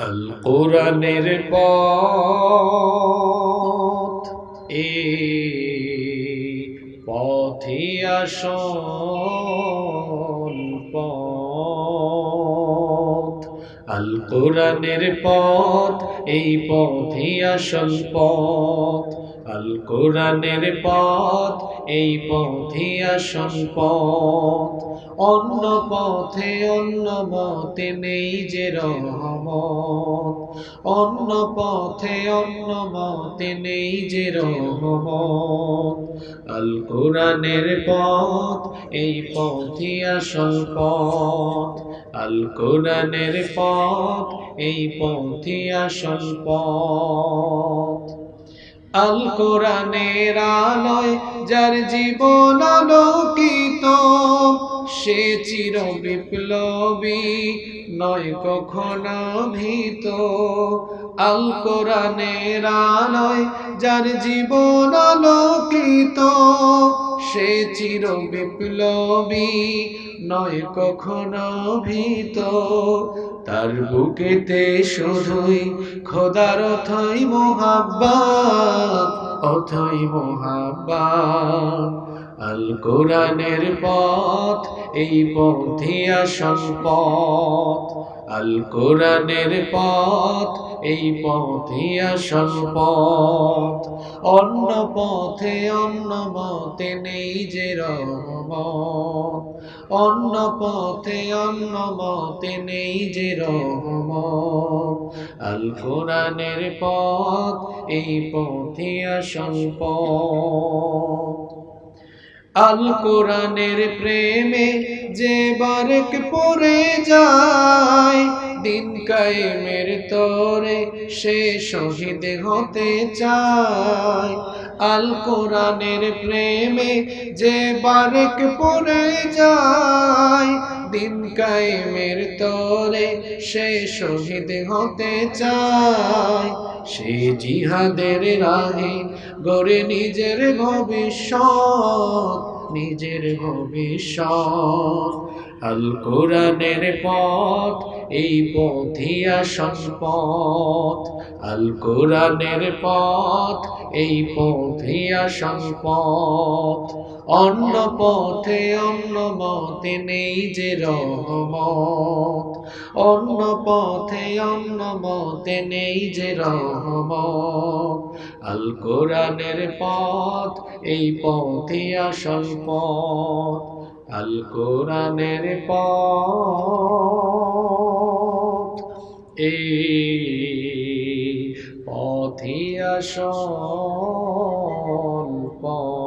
আল কোরআনের পথ এ পথে আসল পথ। আল কোরআনের পথ এই পথে আসল পথ। আল কোরআনের পথ, এই পথে আসল পথ। অন্য পথে অন্য মতে নেই যে রহমত। অন্য পথে অন্য মতে নেই যে রহমত। আল কোরআনের পথ, এই পথই আসল পথ। আল কোরআনের পথ, এই পথই আসল পথ। আল কোরআনের আলোয় যার জীবন আলোকিত, সে চির বিপ্লবী নয় কখনো ভীত। আল কোরআনের আলোয় যার জীবন আলোকিত, সে চির বিপ্লবী নয় কখনো ভীত। তার বুকেতে শুধুই খোদার অথই মোহাব্বাত অথই মোহাব্বাত। আল কোরআনের পথ, এই পথে আসল পথ। আল কোরআনের পথ, এই পথে আসল পথ। অন্য পথে অন্য মতে নেই যে রহমত। অন্য পথে অন্য মতে নেই যে রহমত। আল কোরআনের পথ, এই পথে আসল পথ। আল কোরআনের প্রেমে যে বারেক পড়ে যায় কায়েমের তরে সে শহীদ হতে চায়। আল কোরআনের প্রেমে যে বারেক পড়ে যায়, দিন কায়েমের তরে সে শহীদ হতে চায়। সে জিহাদের রাহে গড়ে নিজের ভবিষ্যৎ নিজের ভবিষ্যৎ। আল কোরআনের পথ এই পথই আসল পথ আল কোরআনের পথ, এই পথই আসল পথ অন্য পথে অন্য মতে নেই যে রহমত। অন্য পথে অন্য মতে নেই যে রহমত। আল কোরআনের পথ, এই পথে আসল পথ আল কোরআনের পথ। এই পথে আসল পথ